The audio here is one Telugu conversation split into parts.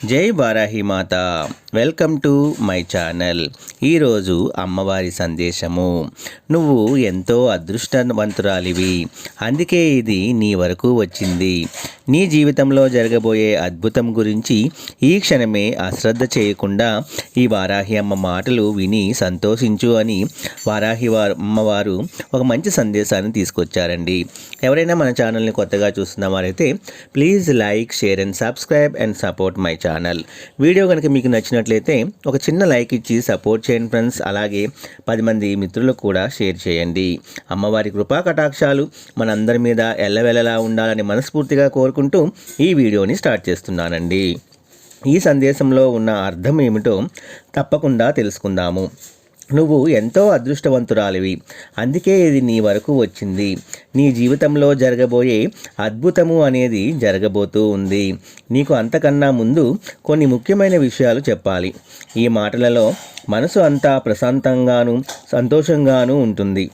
జై వారాహి మాత వెల్కమ్ టు మై ఛానల్. ఈరోజు అమ్మవారి సందేశము. నువ్వు ఎంతో అదృష్టవంతురాలివి. అందుకే ఇది నీ వరకు వచ్చింది. నీ జీవితంలో జరగబోయే అద్భుతం గురించి ఈ క్షణమే అశ్రద్ధ చేయకుండా ఈ వారాహి అమ్మ మాటలు విని సంతోషించు అని వారాహి వారు అమ్మవారు ఒక మంచి సందేశాన్ని తీసుకొచ్చారండి. ఎవరైనా మన ఛానల్ని కొత్తగా చూస్తున్న వారైతే please like share and subscribe and support my channel. Video కనుక మీకు నచ్చిన నచ్చినట్లయితే ఒక చిన్న లైక్ ఇచ్చి సపోర్ట్ చేయండి ఫ్రెండ్స్. అలాగే పది మంది మిత్రులకు కూడా షేర్ చేయండి. అమ్మవారి కృపా కటాక్షాలు మనందరి మీద ఎల్లవెల్లలా ఉండాలని మనస్ఫూర్తిగా కోరుకుంటూ ఈ వీడియోని స్టార్ట్ చేస్తున్నానండి. ఈ సందేశంలో ఉన్న అర్థం ఏమిటో తప్పకుండా తెలుసుకుందాము. నువ్వు ఎంతో అదృష్టవంతురాలివి. అందుకే ఇది నీ వరకు వచ్చింది. నీ జీవితంలో జరగబోయే అద్భుతము అనేది జరగబోతూ ఉంది. నీకు అంతకన్నా ముందు కొన్ని ముఖ్యమైన విషయాలు చెప్పాలి. ఈ మాటలలో మనసు అంతా ప్రశాంతంగాను సంతోషంగాను ఉంటుంది.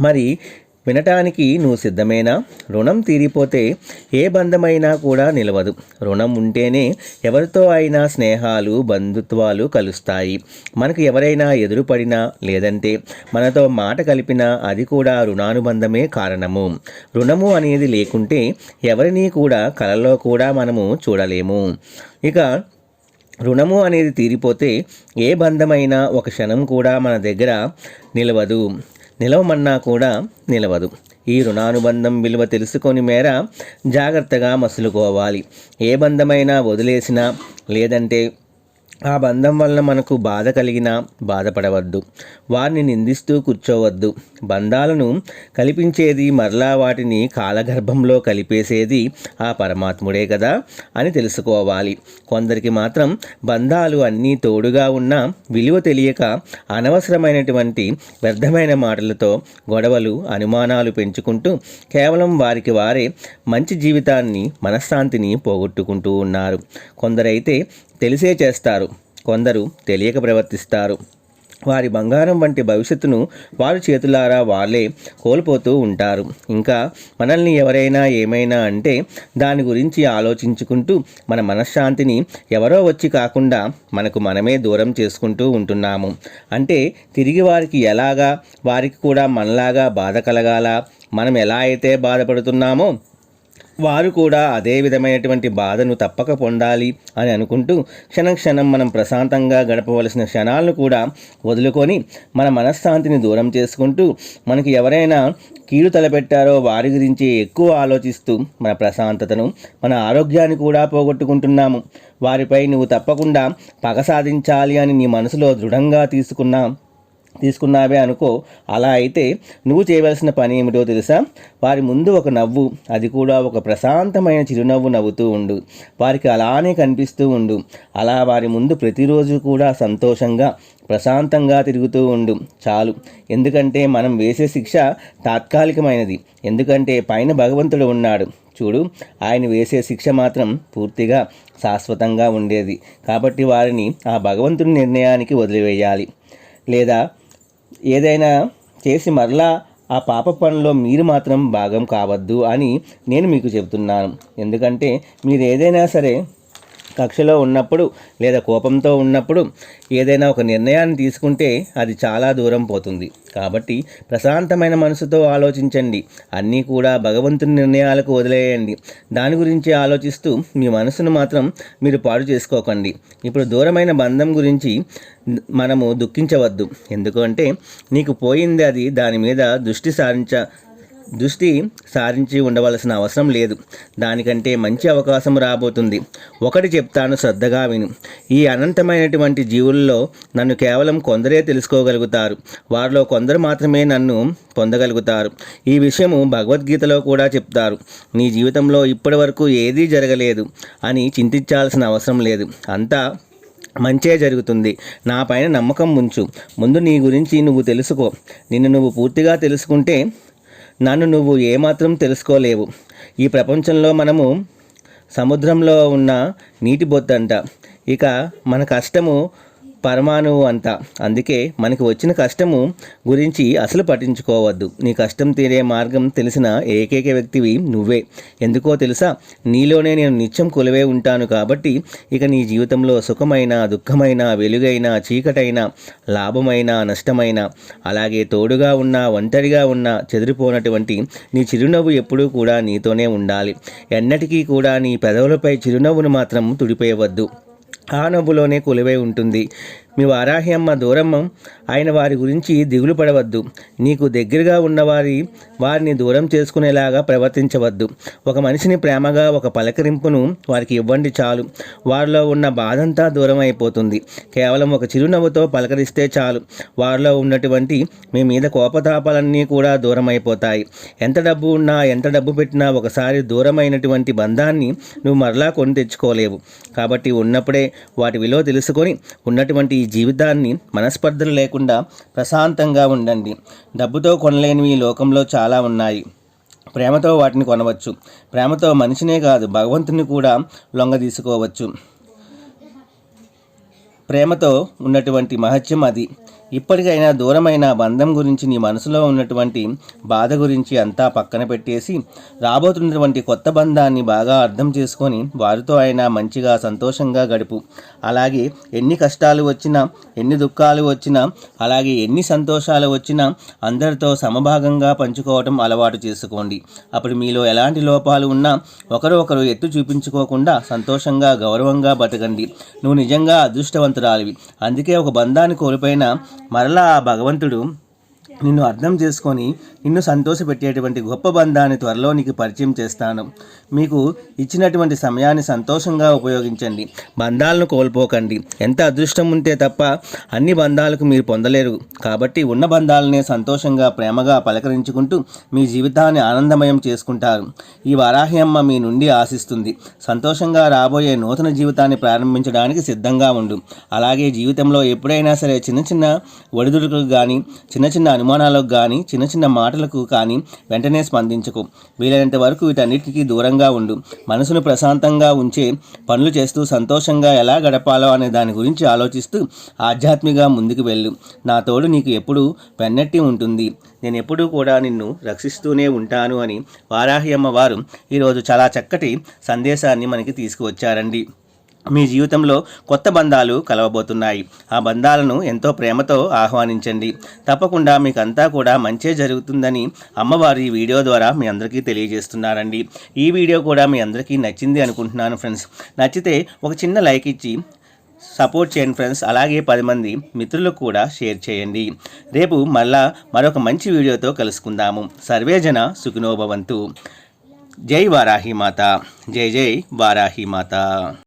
మరి వినటానికి నువ్వు సిద్ధమేనా? రుణం తీరిపోతే ఏ బంధమైనా కూడా నిలవదు. రుణం ఉంటేనే ఎవరితో అయినా స్నేహాలు బంధుత్వాలు కలుస్తాయి. మనకు ఎవరైనా ఎదురుపడినా లేదంటే మనతో మాట కలిపినా అది కూడా రుణానుబంధమే కారణము. రుణము అనేది లేకుంటే ఎవరిని కూడా కలలో కూడా మనము చూడలేము. ఇక రుణము అనేది తీరిపోతే ఏ బంధమైనా ఒక క్షణం కూడా మన దగ్గర నిలవదు. నిలవమన్నా కూడా నిలవదు. ఈ రుణానుబంధం విలువ తెలుసుకొని మేర జాగ్రత్తగా మసులుకోవాలి. ఏ బంధమైనా వదిలేసినా లేదంటే ఆ బంధం వలన మనకు బాధ కలిగినా బాధపడవద్దు. వారిని నిందిస్తూ కూర్చోవద్దు. బంధాలను కల్పించేది మరలా వాటిని కాలగర్భంలో కలిపేసేది ఆ పరమాత్ముడే కదా అని తెలుసుకోవాలి. కొందరికి మాత్రం బంధాలు అన్నీ తోడుగా ఉన్నా విలువ తెలియక అనవసరమైనటువంటి వ్యర్థమైన మాటలతో గొడవలు అనుమానాలు పెంచుకుంటూ కేవలం వారికి వారే మంచి జీవితాన్ని మనశ్శాంతిని పోగొట్టుకుంటూ ఉన్నారు. కొందరైతే తెలిసే చేస్తారు. కొందరు తెలియక ప్రవర్తిస్తారు. వారి బంగారం వంటి భవిష్యత్తును వారి చేతులారా వాళ్ళే కోల్పోతూ ఉంటారు. ఇంకా మనల్ని ఎవరైనా ఏమైనా అంటే దాని గురించి ఆలోచించుకుంటూ మన మనశ్శాంతిని ఎవరో వచ్చి కాకుండా మనకు మనమే దూరం చేసుకుంటూ ఉంటున్నాము. అంటే తిరిగి వారికి ఎలాగా వారికి కూడా మనలాగా బాధ కలగాల? మనం ఎలా అయితే బాధపడుతున్నామో వారు కూడా అదే విధమైనటువంటి బాధను తప్పక పొందాలి అని అనుకుంటూ క్షణం క్షణం మనం ప్రశాంతంగా గడపవలసిన క్షణాలను కూడా వదులుకొని మన మనశ్శాంతిని దూరం చేసుకుంటూ మనకి ఎవరైనా కీడు తలపెట్టారో వారి గురించి ఎక్కువ ఆలోచిస్తూ మన ప్రశాంతతను మన ఆరోగ్యాన్ని కూడా పోగొట్టుకుంటున్నాము. వారిపై నువ్వు తప్పకుండా పగ సాధించాలి అని నీ మనసులో దృఢంగా తీసుకున్నాం తీసుకున్నావే అనుకో. అలా అయితే నువ్వు చేయవలసిన పని ఏమిటో తెలుసా? వారి ముందు ఒక నవ్వు అది కూడా ఒక ప్రశాంతమైన చిరునవ్వు నవ్వుతూ ఉండు. వారికి అలానే కనిపిస్తూ ఉండు. అలా వారి ముందు ప్రతిరోజు కూడా సంతోషంగా ప్రశాంతంగా తిరుగుతూ ఉండు. చాలు. ఎందుకంటే మనం వేసే శిక్ష తాత్కాలికమైనది. ఎందుకంటే పైన భగవంతుడు ఉన్నాడు. చూడు ఆయన వేసే శిక్ష మాత్రం పూర్తిగా శాశ్వతంగా ఉండేది. కాబట్టి వారిని ఆ భగవంతుని నిర్ణయానికి వదిలివేయాలి. లేదా ఏదైనా చేసి మరలా ఆ పాప పనిలో మీరు మాత్రం భాగం కావద్దు అని నేను మీకు చెబుతున్నాను. ఎందుకంటే మీరు ఏదైనా సరే కక్షలో ఉన్నప్పుడు లేదా కోపంతో ఉన్నప్పుడు ఏదైనా ఒక నిర్ణయాన్ని తీసుకుంటే అది చాలా దూరం పోతుంది. కాబట్టి ప్రశాంతమైన మనసుతో ఆలోచించండి. అన్నీ కూడా భగవంతుని నిర్ణయాలకు వదిలేయండి. దాని గురించి ఆలోచిస్తూ మీ మనసును మాత్రం మీరు పాడు చేసుకోకండి. ఇప్పుడు దూరమైన బంధం గురించి మనము దుఃఖించవద్దు. ఎందుకంటే నీకు పోయింది అది దాని మీద దృష్టి సారించ దృష్టి సారించి ఉండవలసిన అవసరం లేదు. దానికంటే మంచి అవకాశం రాబోతుంది. ఒకటి చెప్తాను శ్రద్ధగా విను. ఈ అనంతమైనటువంటి జీవుల్లో నన్ను కేవలం కొందరే తెలుసుకోగలుగుతారు. వారిలో కొందరు మాత్రమే నన్ను పొందగలుగుతారు. ఈ విషయము భగవద్గీతలో కూడా చెప్తారు. నీ జీవితంలో ఇప్పటి వరకు ఏదీ జరగలేదు అని చింతించాల్సిన అవసరం లేదు. అంతా మంచే జరుగుతుంది. నా పైన నమ్మకం ఉంచు. ముందు నీ గురించి నువ్వు తెలుసుకో. నిన్ను నువ్వు పూర్తిగా తెలుసుకుంటే నన్ను నువ్వు ఏమాత్రం తెలుసుకోలేవు. ఈ ప్రపంచంలో మనము సముద్రంలో ఉన్న నీటి బొత్తంట ఇక మన కష్టము పరమాణువు అంతా. అందుకే మనకి వచ్చిన కష్టము గురించి అసలు పట్టించుకోవద్దు. నీ కష్టం తీరే మార్గం తెలిసిన ఏకైక వ్యక్తివి నువ్వే. ఎందుకో తెలుసా? నీలోనే నేను నిత్యం కొలువే ఉంటాను కాబట్టి ఇక నీ జీవితంలో సుఖమైన దుఃఖమైన వెలుగైన చీకటైన లాభమైన నష్టమైన అలాగే తోడుగా ఉన్న ఒంటరిగా ఉన్న చెదిరిపోనటువంటి నీ చిరునవ్వు ఎప్పుడూ కూడా నీతోనే ఉండాలి. ఎన్నటికీ కూడా నీ పెదవులపై చిరునవ్వును మాత్రం తుడిపేయవద్దు. ఆ కొలువై ఉంటుంది. మీ వారాహి అమ్మ దూరమ్మ ఆయన వారి గురించి దిగులు పడవద్దు. నీకు దగ్గరగా ఉన్నవారి వారిని దూరం చేసుకునేలాగా ప్రవర్తించవద్దు. ఒక మనిషిని ప్రేమగా ఒక పలకరింపును వారికి ఇవ్వండి చాలు. వారిలో ఉన్న బాధంతా దూరం అయిపోతుంది కేవలం ఒక చిరునవ్వుతో పలకరిస్తే చాలు. వారిలో ఉన్నటువంటి మీ మీద కోపతాపాలన్నీ కూడా దూరం అయిపోతాయి ఎంత డబ్బు ఉన్నా ఎంత డబ్బు పెట్టినా ఒకసారి దూరమైనటువంటి బంధాన్ని నువ్వు మరలా కొని తెచ్చుకోలేవు. కాబట్టి ఉన్నప్పుడే వాటి విలువ తెలుసుకొని ఉన్నటువంటి జీవితాన్ని మనస్పర్ధలు లేకుండా ప్రశాంతంగా ఉండండి. డబ్బుతో కొనలేనివి ఈ లోకంలో చాలా ఉన్నాయి. ప్రేమతో వాటిని కొనవచ్చు. ప్రేమతో మనిషినే కాదు భగవంతుని కూడా లొంగ తీసుకోవచ్చు ప్రేమతో ఉన్నటువంటి మహత్యం అది. ఇప్పటికైనా దూరమైన బంధం గురించి నీ మనసులో ఉన్నటువంటి బాధ గురించి అంతా పక్కన పెట్టేసి రాబోతున్నటువంటి కొత్త బంధాన్ని బాగా అర్థం చేసుకొని వారితో అయినా మంచిగా సంతోషంగా గడుపు. అలాగే ఎన్ని కష్టాలు వచ్చినా ఎన్ని దుఃఖాలు వచ్చినా అలాగే ఎన్ని సంతోషాలు వచ్చినా అందరితో సమభాగంగా పంచుకోవటం అలవాటు చేసుకోండి. అప్పుడు మీలో ఎలాంటి లోపాలు ఉన్నా ఒకరు ఒకరు ఎత్తు చూపించుకోకుండా సంతోషంగా గౌరవంగా బతకండి. నువ్వు నిజంగా అదృష్టవంతురాలివి. అందుకే ఒక బంధాన్ని కోల్పోయిన మరలా భగవంతుడు నిన్ను అర్థం చేసుకొని నిన్ను సంతోషపెట్టేటువంటి గొప్ప బంధాన్ని త్వరలో నీకు పరిచయం చేస్తాను. మీకు ఇచ్చినటువంటి సమయాన్ని సంతోషంగా ఉపయోగించండి. బంధాలను కోల్పోకండి. ఎంత అదృష్టం ఉంటే తప్ప అన్ని బంధాలకు మీరు పొందలేరు. కాబట్టి ఉన్న బంధాలనే సంతోషంగా ప్రేమగా పలకరించుకుంటూ మీ జీవితాన్ని ఆనందమయం చేసుకుంటారు. ఈ వారాహి అమ్మ మీ నుండి ఆశిస్తుంది. సంతోషంగా రాబోయే నూతన జీవితాన్ని ప్రారంభించడానికి సిద్ధంగా ఉండు. అలాగే జీవితంలో ఎప్పుడైనా సరే చిన్న చిన్న ఒడిదుడుకులు కానీ చిన్న చిన్న అనుమానాలకు కానీ చిన్న చిన్న మాటలకు కానీ వెంటనే స్పందించకు. వీలైనంత వరకు వీటన్నిటికీ దూరంగా ఉండు. మనసును ప్రశాంతంగా ఉంచే పనులు చేస్తూ సంతోషంగా ఎలా గడపాలో అనే దాని గురించి ఆలోచిస్తూ ఆధ్యాత్మిక ముందుకు వెళ్ళు. నా తోడు నీకు ఎప్పుడూ పెన్నట్టి ఉంటుంది. నేను ఎప్పుడూ కూడా నిన్ను రక్షిస్తూనే ఉంటాను అని వారాహి అమ్మవారు ఈరోజు చాలా చక్కటి సందేశాన్ని మనకి తీసుకువచ్చారండి. మీ జీవితంలో కొత్త బంధాలు కలవబోతున్నాయి. ఆ బంధాలను ఎంతో ప్రేమతో ఆహ్వానించండి. తప్పకుండా మీకంతా కూడా మంచే జరుగుతుందని అమ్మవారు ఈ వీడియో ద్వారా మీ అందరికీ తెలియజేస్తున్నారండి. ఈ వీడియో కూడా మీ అందరికీ నచ్చింది అనుకుంటున్నాను ఫ్రెండ్స్. నచ్చితే ఒక చిన్న లైక్ ఇచ్చి సపోర్ట్ చేయండి ఫ్రెండ్స్. అలాగే పది మంది మిత్రులకు కూడా షేర్ చేయండి. రేపు మళ్ళా మరొక మంచి వీడియోతో కలుసుకుందాము. సర్వేజన సుఖినోభవంతు. జై వారాహి మాత. జై జై వారాహి మాత.